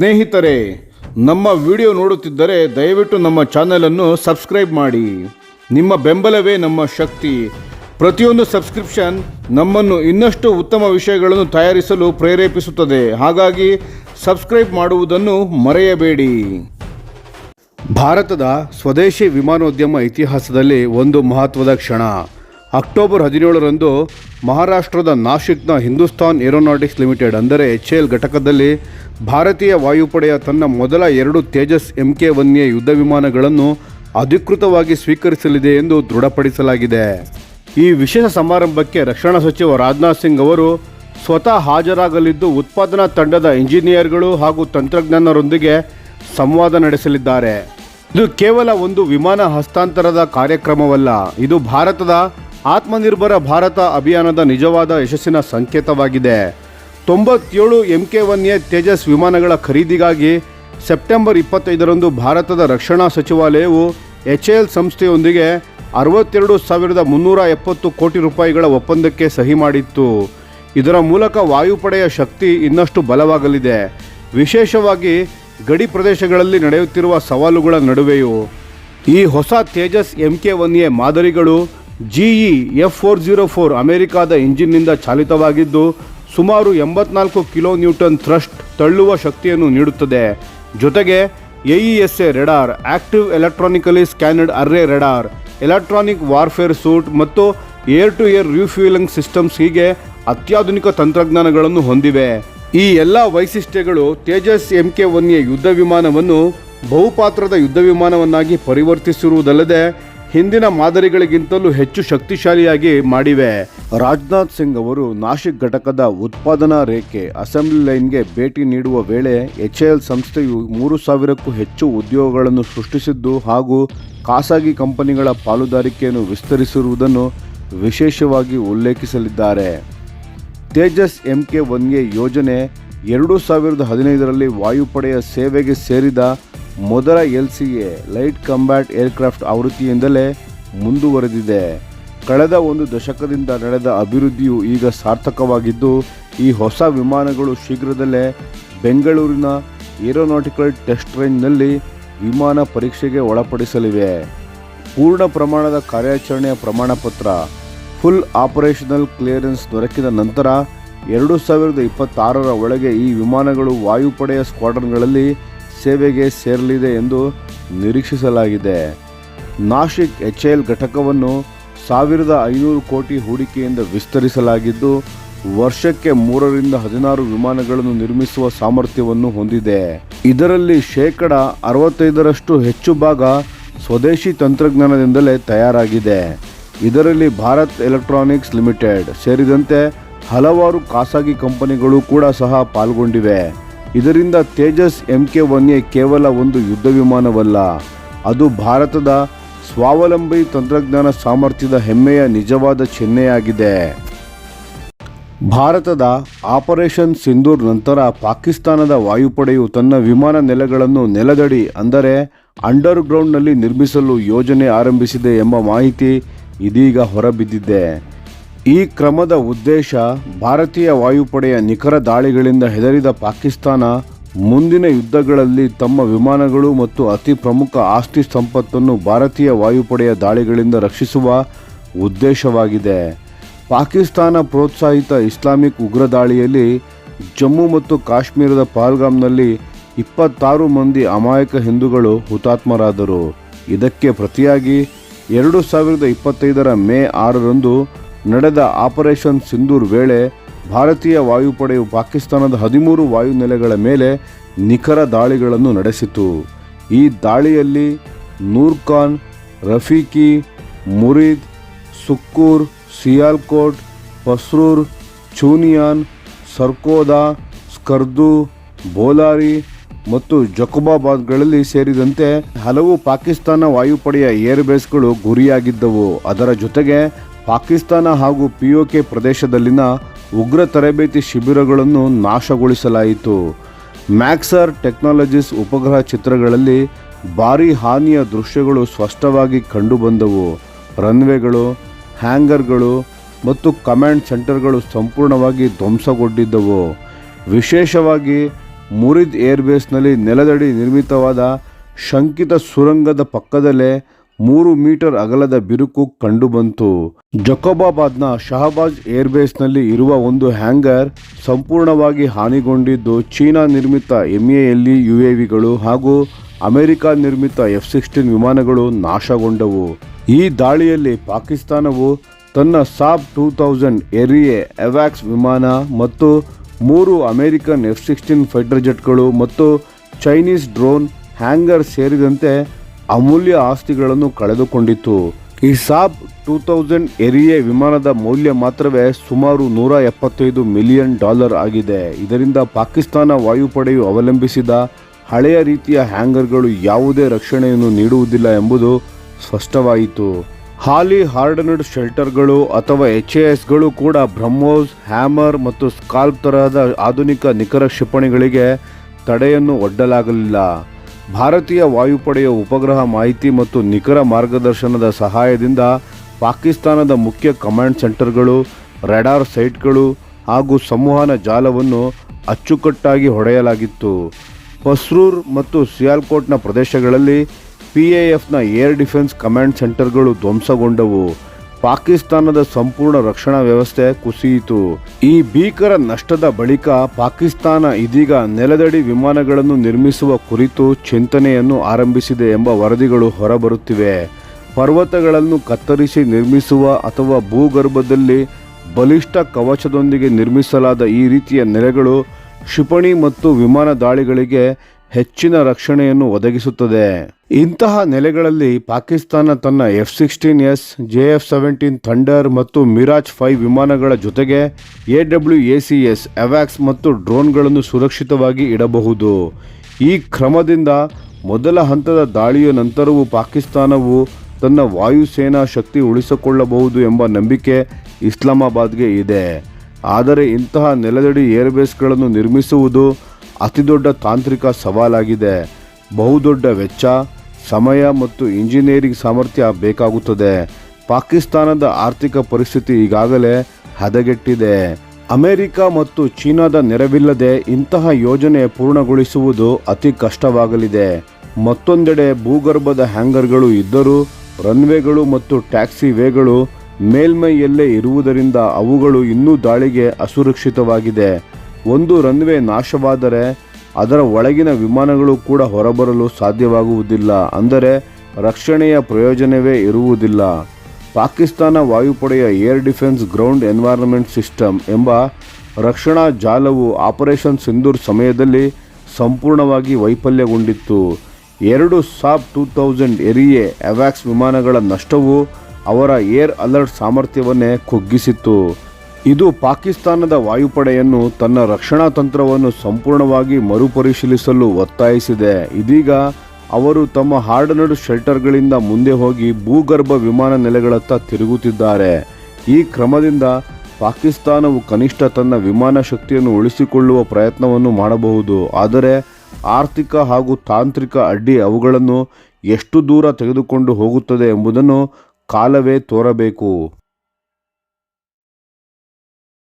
ಸ್ನೇಹಿತರೆ, ನಮ್ಮ ವಿಡಿಯೋ ನೋಡುತ್ತಿದ್ದರೆ ದಯವಿಟ್ಟು ನಮ್ಮ ಚಾನಲನ್ನು ಸಬ್ಸ್ಕ್ರೈಬ್ ಮಾಡಿ. ನಿಮ್ಮ ಬೆಂಬಲವೇ ನಮ್ಮ ಶಕ್ತಿ. ಪ್ರತಿಯೊಂದು ಸಬ್ಸ್ಕ್ರಿಪ್ಷನ್ ನಮ್ಮನ್ನು ಇನ್ನಷ್ಟು ಉತ್ತಮ ವಿಷಯಗಳನ್ನು ತಯಾರಿಸಲು ಪ್ರೇರೇಪಿಸುತ್ತದೆ. ಹಾಗಾಗಿ ಸಬ್ಸ್ಕ್ರೈಬ್ ಮಾಡುವುದನ್ನು ಮರೆಯಬೇಡಿ. ಭಾರತದ ಸ್ವದೇಶಿ ವಿಮಾನೋದ್ಯಮ ಇತಿಹಾಸದಲ್ಲಿ ಒಂದು ಮಹತ್ವದ ಕ್ಷಣ. ಅಕ್ಟೋಬರ್ ಹದಿನೇಳರಂದು ಮಹಾರಾಷ್ಟ್ರದ ನಾಶಿಕ್ನ ಹಿಂದೂಸ್ತಾನ್ ಏರೋನಾಟಿಕ್ಸ್ ಲಿಮಿಟೆಡ್ ಅಂದರೆ ಎಚ್ ಎಲ್ ಘಟಕದಲ್ಲಿ ಭಾರತೀಯ ವಾಯುಪಡೆಯ ತನ್ನ ಮೊದಲ ಎರಡು Tejas M K one A ಯುದ್ಧ ವಿಮಾನಗಳನ್ನು ಅಧಿಕೃತವಾಗಿ ಸ್ವೀಕರಿಸಲಿದೆ ಎಂದು ದೃಢಪಡಿಸಲಾಗಿದೆ. ಈ ವಿಶೇಷ ಸಮಾರಂಭಕ್ಕೆ ರಕ್ಷಣಾ ಸಚಿವ ರಾಜನಾಥ್ ಸಿಂಗ್ ಅವರು ಸ್ವತಃ ಹಾಜರಾಗಲಿದ್ದು ಉತ್ಪಾದನಾ ತಂಡದ ಇಂಜಿನಿಯರ್ಗಳು ಹಾಗೂ ತಂತ್ರಜ್ಞಾನರೊಂದಿಗೆ ಸಂವಾದ ನಡೆಸಲಿದ್ದಾರೆ. ಇದು ಕೇವಲ ಒಂದು ವಿಮಾನ ಹಸ್ತಾಂತರದ ಕಾರ್ಯಕ್ರಮವಲ್ಲ, ಇದು ಭಾರತದ ಆತ್ಮನಿರ್ಭರ ಭಾರತ ಅಭಿಯಾನದ ನಿಜವಾದ ಯಶಸ್ಸಿನ ಸಂಕೇತವಾಗಿದೆ. ತೊಂಬತ್ತೇಳು M K one A Tejas ವಿಮಾನಗಳ ಖರೀದಿಗಾಗಿ ಸೆಪ್ಟೆಂಬರ್ ಇಪ್ಪತ್ತೈದರಂದು ಭಾರತದ ರಕ್ಷಣಾ ಸಚಿವಾಲಯವು ಎಚ್ ಎಲ್ ಸಂಸ್ಥೆಯೊಂದಿಗೆ ಅರವತ್ತೆರಡು ಸಾವಿರದ ಮುನ್ನೂರ ಎಪ್ಪತ್ತು ಕೋಟಿ ರೂಪಾಯಿಗಳ ಒಪ್ಪಂದಕ್ಕೆ ಸಹಿ ಮಾಡಿತ್ತು. ಇದರ ಮೂಲಕ ವಾಯುಪಡೆಯ ಶಕ್ತಿ ಇನ್ನಷ್ಟು ಬಲವಾಗಲಿದೆ. ವಿಶೇಷವಾಗಿ ಗಡಿ ಪ್ರದೇಶಗಳಲ್ಲಿ ನಡೆಯುತ್ತಿರುವ ಸವಾಲುಗಳ ನಡುವೆಯೂ ಈ ಹೊಸ Tejas M K one A ಮಾದರಿಗಳು GE F four zero four ಅಮೆರಿಕಾದ ಇಂಜಿನ್ನಿಂದ ಚಾಲಿತವಾಗಿದ್ದು, ಸುಮಾರು ಎಂಬತ್ನಾಲ್ಕು ಕಿಲೋ ನ್ಯೂಟನ್ ಥ್ರಸ್ಟ್ ತಳ್ಳುವ ಶಕ್ತಿಯನ್ನು ನೀಡುತ್ತದೆ. ಜೊತೆಗೆ AESA radar, active electronically scanned array radar, electronic warfare suite ಮತ್ತು air to air refuelling systems ಹೀಗೆ ಅತ್ಯಾಧುನಿಕ ತಂತ್ರಜ್ಞಾನಗಳನ್ನು ಹೊಂದಿವೆ. ಈ ಎಲ್ಲ ವೈಶಿಷ್ಟ್ಯಗಳು Tejas M K one A ಯುದ್ಧ ವಿಮಾನವನ್ನು ಬಹುಪಾತ್ರದ ಯುದ್ಧ ವಿಮಾನವನ್ನಾಗಿ ಪರಿವರ್ತಿಸಿರುವುದಲ್ಲದೆ ಹಿಂದಿನ ಮಾದರಿಗಳಿಗಿಂತಲೂ ಹೆಚ್ಚು ಶಕ್ತಿಶಾಲಿಯಾಗಿ ಮಾಡಿವೆ. ರಾಜನಾಥ್ ಸಿಂಗ್ ಅವರು ನಾಶಿಕ್ ಘಟಕದ ಉತ್ಪಾದನಾ ರೇಖೆ ಅಸೆಂಬ್ಲಿ ಲೈನ್ಗೆ ಭೇಟಿ ನೀಡುವ ವೇಳೆ ಎಚ್ ಎಲ್ ಸಂಸ್ಥೆಯು ಮೂರು ಸಾವಿರಕ್ಕೂ ಹೆಚ್ಚು ಉದ್ಯೋಗಗಳನ್ನು ಸೃಷ್ಟಿಸಿದ್ದು ಹಾಗೂ ಖಾಸಗಿ ಕಂಪನಿಗಳ ಪಾಲುದಾರಿಕೆಯನ್ನು ವಿಸ್ತರಿಸಿರುವುದನ್ನು ವಿಶೇಷವಾಗಿ ಉಲ್ಲೇಖಿಸಲಿದ್ದಾರೆ. Tejas M K one A ಯೋಜನೆ ಎರಡು ಸಾವಿರದ ಹದಿನೈದರಲ್ಲಿ ವಾಯುಪಡೆಯ ಸೇವೆಗೆ ಸೇರಿದ ಮೊದಲ L C A light combat aircraft ಆವೃತ್ತಿಯಿಂದಲೇ ಮುಂದುವರೆದಿದೆ. ಕಳೆದ ಒಂದು ದಶಕದಿಂದ ನಡೆದ ಅಭಿವೃದ್ಧಿಯು ಈಗ ಸಾರ್ಥಕವಾಗಿದ್ದು, ಈ ಹೊಸ ವಿಮಾನಗಳು ಶೀಘ್ರದಲ್ಲೇ ಬೆಂಗಳೂರಿನ ಏರೋನಾಟಿಕಲ್ ಟೆಸ್ಟ್ ರೇಂಜ್ನಲ್ಲಿ ವಿಮಾನ ಪರೀಕ್ಷೆಗೆ ಒಳಪಡಿಸಲಿವೆ. ಪೂರ್ಣ ಪ್ರಮಾಣದ ಕಾರ್ಯಾಚರಣೆಯ ಪ್ರಮಾಣ ಪತ್ರ ಫುಲ್ ಆಪರೇಷನಲ್ ಕ್ಲಿಯರೆನ್ಸ್ ದೊರಕಿದ ನಂತರ ಎರಡು ಸಾವಿರದ ಇಪ್ಪತ್ತಾರರ ಒಳಗೆ ಈ ವಿಮಾನಗಳು ವಾಯುಪಡೆಯ ಸ್ಕ್ವಾಡ್ರನ್ಗಳಲ್ಲಿ ಸೇವೆಗೆ ಸೇರಲಿದೆ ಎಂದು ನಿರೀಕ್ಷಿಸಲಾಗಿದೆ. ನಾಶಿಕ್ ಎಚ್ ಎಲ್ ಘಟಕವನ್ನು ಸಾವಿರದ ಐನೂರು ಕೋಟಿ ಹೂಡಿಕೆಯಿಂದ ವಿಸ್ತರಿಸಲಾಗಿದ್ದು, ವರ್ಷಕ್ಕೆ ಮೂರರಿಂದ ಹದಿನಾರು ವಿಮಾನಗಳನ್ನು ನಿರ್ಮಿಸುವ ಸಾಮರ್ಥ್ಯವನ್ನು ಹೊಂದಿದೆ. ಇದರಲ್ಲಿ ಶೇಕಡ ಅರವತ್ತೈದರಷ್ಟು ಹೆಚ್ಚು ಭಾಗ ಸ್ವದೇಶಿ ತಂತ್ರಜ್ಞಾನದಿಂದಲೇ ತಯಾರಾಗಿದೆ. ಇದರಲ್ಲಿ ಭಾರತ್ ಎಲೆಕ್ಟ್ರಾನಿಕ್ಸ್ ಲಿಮಿಟೆಡ್ ಸೇರಿದಂತೆ ಹಲವಾರು ಖಾಸಗಿ ಕಂಪನಿಗಳು ಕೂಡ ಸಹ ಪಾಲ್ಗೊಂಡಿವೆ. ಇದರಿಂದ Tejas M K one A ಕೇವಲ ಒಂದು ಯುದ್ಧ ವಿಮಾನವಲ್ಲ, ಅದು ಭಾರತದ ಸ್ವಾವಲಂಬಿ ತಂತ್ರಜ್ಞಾನ ಸಾಮರ್ಥ್ಯದ ಹೆಮ್ಮೆಯ ನಿಜವಾದ ಚಿಹ್ನೆಯಾಗಿದೆ. ಭಾರತದ ಆಪರೇಷನ್ ಸಿಂಧೂರ್ ನಂತರ ಪಾಕಿಸ್ತಾನದ ವಾಯುಪಡೆಯು ತನ್ನ ವಿಮಾನ ನೆಲೆಗಳನ್ನು ನೆಲದಡಿ, ಅಂದರೆ ಅಂಡರ್ ಗ್ರೌಂಡ್ನಲ್ಲಿ ನಿರ್ಮಿಸಲು ಯೋಜನೆ ಆರಂಭಿಸಿದೆ ಎಂಬ ಮಾಹಿತಿ ಇದೀಗ ಹೊರಬಿದ್ದಿದೆ. ಈ ಕ್ರಮದ ಉದ್ದೇಶ ಭಾರತೀಯ ವಾಯುಪಡೆಯ ನಿಖರ ದಾಳಿಗಳಿಂದ ಹೆದರಿದ ಪಾಕಿಸ್ತಾನ ಮುಂದಿನ ಯುದ್ಧಗಳಲ್ಲಿ ತಮ್ಮ ವಿಮಾನಗಳು ಮತ್ತು ಅತಿ ಪ್ರಮುಖ ಆಸ್ತಿ ಸಂಪತ್ತನ್ನು ಭಾರತೀಯ ವಾಯುಪಡೆಯ ದಾಳಿಗಳಿಂದ ರಕ್ಷಿಸುವ ಉದ್ದೇಶವಾಗಿದೆ. ಪಾಕಿಸ್ತಾನ ಪ್ರೋತ್ಸಾಹಿತ ಇಸ್ಲಾಮಿಕ್ ಉಗ್ರ ದಾಳಿಯಲ್ಲಿ ಜಮ್ಮು ಮತ್ತು ಕಾಶ್ಮೀರದ ಪಹಲ್ಗಾಮ್ನಲ್ಲಿ ಇಪ್ಪತ್ತಾರು ಮಂದಿ ಅಮಾಯಕ ಹಿಂದೂಗಳು ಹುತಾತ್ಮರಾದರು. ಇದಕ್ಕೆ ಪ್ರತಿಯಾಗಿ ಎರಡು ಸಾವಿರದ ಇಪ್ಪತ್ತೈದರ ಮೇ ಆರರಂದು ನಡೆದ ಆಪರೇಷನ್ ಸಿಂಧೂರ್ ವೇಳೆ ಭಾರತೀಯ ವಾಯುಪಡೆಯು ಪಾಕಿಸ್ತಾನದ ಹದಿಮೂರು ವಾಯುನೆಲೆಗಳ ಮೇಲೆ ನಿಖರ ದಾಳಿಗಳನ್ನು ನಡೆಸಿತು. ಈ ದಾಳಿಯಲ್ಲಿ ನೂರ್ಖಾನ್, ರಫೀಕಿ, ಮುರಿದ್, ಸುಕ್ಕೂರ್, ಸಿಯಾಲ್ಕೋಟ್, ಪಸ್ರೂರ್, ಚೂನಿಯಾನ್, ಸರ್ಕೋದಾ, ಸ್ಕರ್ದು, ಬೋಲಾರಿ ಮತ್ತು ಜಕುಬಾಬಾದ್ಗಳಲ್ಲಿ ಸೇರಿದಂತೆ ಹಲವು ಪಾಕಿಸ್ತಾನ ವಾಯುಪಡೆಯ ಏರ್ಬೇಸ್ಗಳು ಗುರಿಯಾಗಿದ್ದವು. ಅದರ ಜೊತೆಗೆ ಪಾಕಿಸ್ತಾನ ಹಾಗೂ ಪಿಒಕೆ ಪ್ರದೇಶದಲ್ಲಿನ ಉಗ್ರ ತರಬೇತಿ ಶಿಬಿರಗಳನ್ನು ನಾಶಗೊಳಿಸಲಾಯಿತು. ಮ್ಯಾಕ್ಸರ್ ಟೆಕ್ನಾಲಜೀಸ್ ಉಪಗ್ರಹ ಚಿತ್ರಗಳಲ್ಲಿ ಭಾರೀ ಹಾನಿಯ ದೃಶ್ಯಗಳು ಸ್ಪಷ್ಟವಾಗಿ ಕಂಡುಬಂದವು. ರನ್ವೇಗಳು, ಹ್ಯಾಂಗರ್ಗಳು ಮತ್ತು ಕಮಾಂಡ್ ಸೆಂಟರ್ಗಳು ಸಂಪೂರ್ಣವಾಗಿ ಧ್ವಂಸಗೊಂಡಿದ್ದವು. ವಿಶೇಷವಾಗಿ ಮುರಿದ್ ಏರ್ಬೇಸ್ನಲ್ಲಿ ನೆಲದಡಿ ನಿರ್ಮಿತವಾದ ಶಂಕಿತ ಸುರಂಗದ ಪಕ್ಕದಲ್ಲೇ ಮೂರು ಮೀಟರ್ ಅಗಲದ ಬಿರುಕು ಕಂಡುಬಂತು. ಜಕೋಬಾಬಾದ್ನ ಶಹಬಾಜ್ ಏರ್ಬೇಸ್ನಲ್ಲಿ ಇರುವ ಒಂದು ಹ್ಯಾಂಗರ್ ಸಂಪೂರ್ಣವಾಗಿ ಹಾನಿಗೊಂಡಿದ್ದು ಚೀನಾ ನಿರ್ಮಿತ ಎಂಎಎಲ್ಇ ಯುಎವಿಗಳು ಹಾಗೂ ಅಮೆರಿಕ ನಿರ್ಮಿತ ಎಫ್ ಸಿಕ್ಸ್ಟೀನ್ ವಿಮಾನಗಳು ನಾಶಗೊಂಡವು. ಈ ದಾಳಿಯಲ್ಲಿ ಪಾಕಿಸ್ತಾನವು ತನ್ನ ಸಾಬ್ ಟೂ ತೌಸಂಡ್ ಎರಿಯೆ ಎವ್ಯಾಕ್ಸ್ ವಿಮಾನ ಮತ್ತು ಮೂರು ಅಮೆರಿಕನ್ ಎಫ್ ಸಿಕ್ಸ್ಟೀನ್ ಫೈಟರ್ ಜೆಟ್ಗಳು ಮತ್ತು ಚೈನೀಸ್ ಡ್ರೋನ್ ಹ್ಯಾಂಗರ್ ಸೇರಿದಂತೆ ಅಮೂಲ್ಯ ಆಸ್ತಿಗಳನ್ನು ಕಳೆದುಕೊಂಡಿತ್ತು. ಈ ಸಾಬ್ ಟೂ ತೌಸಂಡ್ ವಿಮಾನದ ಮೌಲ್ಯ ಮಾತ್ರವೇ ಸುಮಾರು ನೂರ ಎಪ್ಪತ್ತೈದು ಮಿಲಿಯನ್ ಡಾಲರ್ ಆಗಿದೆ. ಇದರಿಂದ ಪಾಕಿಸ್ತಾನ ವಾಯುಪಡೆಯು ಅವಲಂಬಿಸಿದ ಹಳೆಯ ರೀತಿಯ ಹ್ಯಾಂಗರ್ಗಳು ಯಾವುದೇ ರಕ್ಷಣೆಯನ್ನು ನೀಡುವುದಿಲ್ಲ ಎಂಬುದು ಸ್ಪಷ್ಟವಾಯಿತು. ಹಾಲಿ ಹಾರ್ಡನಡ್ ಶೆಲ್ಟರ್ಗಳು ಅಥವಾ ಎಚ್ ಎ ಎಸ್ಗಳು ಕೂಡ ಬ್ರಹ್ಮೋಸ್, ಹ್ಯಾಮರ್ ಮತ್ತು ಸ್ಕಾಲ್ಪ್ ತರಹದ ಆಧುನಿಕ ನಿಖರ ಕ್ಷಿಪಣಿಗಳಿಗೆ ತಡೆಯನ್ನು ಒಡ್ಡಲಾಗಲಿಲ್ಲ. ಭಾರತೀಯ ವಾಯುಪಡೆಯ ಉಪಗ್ರಹ ಮಾಹಿತಿ ಮತ್ತು ನಿಖರ ಮಾರ್ಗದರ್ಶನದ ಸಹಾಯದಿಂದ ಪಾಕಿಸ್ತಾನದ ಮುಖ್ಯ ಕಮಾಂಡ್ ಸೆಂಟರ್ಗಳು, ರೆಡಾರ್ ಸೈಟ್ಗಳು ಹಾಗೂ ಸಂವಹನ ಜಾಲವನ್ನು ಅಚ್ಚುಕಟ್ಟಾಗಿ ಹೊಡೆಯಲಾಗಿತ್ತು. ಪಸ್ರೂರ್ ಮತ್ತು ಸಿಯಾಲ್ಕೋಟ್ನ ಪ್ರದೇಶಗಳಲ್ಲಿ P A air defence command ಸೆಂಟರ್ಗಳು ಧ್ವಂಸಗೊಂಡವು. ಪಾಕಿಸ್ತಾನದ ಸಂಪೂರ್ಣ ರಕ್ಷಣಾ ವ್ಯವಸ್ಥೆ ಕುಸಿಯಿತು. ಈ ಭೀಕರ ನಷ್ಟದ ಬಳಿಕ ಪಾಕಿಸ್ತಾನ ಇದೀಗ ನೆಲದಡಿ ವಿಮಾನಗಳನ್ನು ನಿರ್ಮಿಸುವ ಕುರಿತು ಚಿಂತನೆಯನ್ನು ಆರಂಭಿಸಿದೆ ಎಂಬ ವರದಿಗಳು ಹೊರಬರುತ್ತಿವೆ. ಪರ್ವತಗಳನ್ನು ಕತ್ತರಿಸಿ ನಿರ್ಮಿಸುವ ಅಥವಾ ಭೂಗರ್ಭದಲ್ಲಿ ಬಲಿಷ್ಠ ಕವಚದೊಂದಿಗೆ ನಿರ್ಮಿಸಲಾದ ಈ ರೀತಿಯ ನೆಲೆಗಳು ಕ್ಷಿಪಣಿ ಮತ್ತು ವಿಮಾನ ದಾಳಿಗಳಿಗೆ ಹೆಚ್ಚಿನ ರಕ್ಷಣೆಯನ್ನು ಒದಗಿಸುತ್ತದೆ. ಇಂತಹ ನೆಲೆಗಳಲ್ಲಿ ಪಾಕಿಸ್ತಾನ ತನ್ನ F sixteen S, J F seventeen thunder ಮತ್ತು ಮಿರಾಜ್ ಫೈವ್ ವಿಮಾನಗಳ ಜೊತೆಗೆ A W A C S ಅವ್ಯಾಕ್ಸ್ ಮತ್ತು ಡ್ರೋನ್ಗಳನ್ನು ಸುರಕ್ಷಿತವಾಗಿ ಇಡಬಹುದು. ಈ ಕ್ರಮದಿಂದ ಮೊದಲ ಹಂತದ ದಾಳಿಯ ನಂತರವೂ ಪಾಕಿಸ್ತಾನವು ತನ್ನ ವಾಯುಸೇನಾ ಶಕ್ತಿ ಉಳಿಸಿಕೊಳ್ಳಬಹುದು ಎಂಬ ನಂಬಿಕೆ ಇಸ್ಲಾಮಾಬಾದ್ಗೆ ಇದೆ. ಆದರೆ ಇಂತಹ ನೆಲದಡಿ ಏರ್ಬೇಸ್ಗಳನ್ನು ನಿರ್ಮಿಸುವುದು ಅತಿದೊಡ್ಡ ತಾಂತ್ರಿಕ ಸವಾಲಾಗಿದೆ. ಬಹುದೊಡ್ಡ ವೆಚ್ಚ, ಸಮಯ ಮತ್ತು ಇಂಜಿನಿಯರಿಂಗ್ ಸಾಮರ್ಥ್ಯ ಬೇಕಾಗುತ್ತದೆ. ಪಾಕಿಸ್ತಾನದ ಆರ್ಥಿಕ ಪರಿಸ್ಥಿತಿ ಈಗಾಗಲೇ ಹದಗೆಟ್ಟಿದೆ. ಅಮೆರಿಕ ಮತ್ತು ಚೀನಾದ ನೆರವಿಲ್ಲದೆ ಇಂತಹ ಯೋಜನೆ ಪೂರ್ಣಗೊಳಿಸುವುದು ಅತಿ ಕಷ್ಟವಾಗಲಿದೆ. ಮತ್ತೊಂದೆಡೆ ಭೂಗರ್ಭದ ಹ್ಯಾಂಗರ್ಗಳು ಇದ್ದರೂ, ರನ್ವೇಗಳು ಮತ್ತು ಟ್ಯಾಕ್ಸಿ ವೇಗಳು ಮೇಲ್ಮೈಯಲ್ಲೇ ಇರುವುದರಿಂದ ಅವುಗಳು ಇನ್ನೂ ದಾಳಿಗೆ ಅಸುರಕ್ಷಿತವಾಗಿದೆ. ಒಂದು ರನ್ವೇ ನಾಶವಾದರೆ ಅದರ ಒಳಗಿನ ವಿಮಾನಗಳು ಕೂಡ ಹೊರಬರಲು ಸಾಧ್ಯವಾಗುವುದಿಲ್ಲ. ಅಂದರೆ ರಕ್ಷಣೆಯ ಪ್ರಯೋಜನವೇ ಇರುವುದಿಲ್ಲ. ಪಾಕಿಸ್ತಾನ ವಾಯುಪಡೆಯ air defence ground environment system ಎಂಬ ರಕ್ಷಣಾ ಜಾಲವು ಆಪರೇಷನ್ ಸಿಂಧೂರ್ ಸಮಯದಲ್ಲಿ ಸಂಪೂರ್ಣವಾಗಿ ವೈಫಲ್ಯಗೊಂಡಿತ್ತು. ಎರಡು ಸಾಬ್ ಟೂ ತೌಸಂಡ್ ಎರಿಯೆ ಅವ್ಯಾಕ್ಸ್ ವಿಮಾನಗಳ ನಷ್ಟವು ಅವರ ಏರ್ ಅಲರ್ಟ್ ಸಾಮರ್ಥ್ಯವನ್ನೇ ಕುಗ್ಗಿಸಿತ್ತು. ಇದು ಪಾಕಿಸ್ತಾನದ ವಾಯುಪಡೆಯನ್ನು ತನ್ನ ರಕ್ಷಣಾ ತಂತ್ರವನ್ನು ಸಂಪೂರ್ಣವಾಗಿ ಮರುಪರಿಶೀಲಿಸಲು ಒತ್ತಾಯಿಸಿದೆ. ಇದೀಗ ಅವರು ತಮ್ಮ ಹಾರ್ಡನಡ್ ಶೆಲ್ಟರ್ಗಳಿಂದ ಮುಂದೆ ಹೋಗಿ ಭೂಗರ್ಭ ವಿಮಾನ ನೆಲೆಗಳತ್ತ ತಿರುಗುತ್ತಿದ್ದಾರೆ. ಈ ಕ್ರಮದಿಂದ ಪಾಕಿಸ್ತಾನವು ಕನಿಷ್ಠ ತನ್ನ ವಿಮಾನ ಶಕ್ತಿಯನ್ನು ಉಳಿಸಿಕೊಳ್ಳುವ ಪ್ರಯತ್ನವನ್ನು ಮಾಡಬಹುದು. ಆದರೆ ಆರ್ಥಿಕ ಹಾಗೂ ತಾಂತ್ರಿಕ ಅಡ್ಡಿ ಅವುಗಳನ್ನು ಎಷ್ಟು ದೂರ ತೆಗೆದುಕೊಂಡು ಹೋಗುತ್ತದೆ ಎಂಬುದನ್ನು ಕಾಲವೇ ತೋರಬೇಕು.